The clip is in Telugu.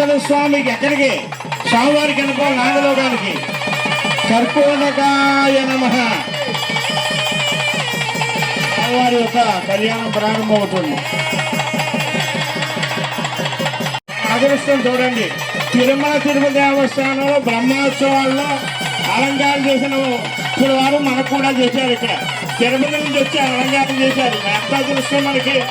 సుబ్రహ్మణ్యేశ్వర స్వామికి ఎక్కడికి స్వామివారికి అనుకో నాగలోకానికి. కర్కోటకాయ నమ. స్వామివారి యొక్క కళ్యాణం ప్రారంభమవుతుంది. అదృష్టం చూడండి. తిరుమల తిరుపతి దేవస్థానంలో బ్రహ్మోత్సవాల్లో అలంకారం చేసిన ఇప్పుడు వారు మనకు కూడా చేశారు ఇక్కడ. తిరుపతి నుంచి వచ్చి అలంకారం చేశారు. ఎంత అదృష్టం మనకి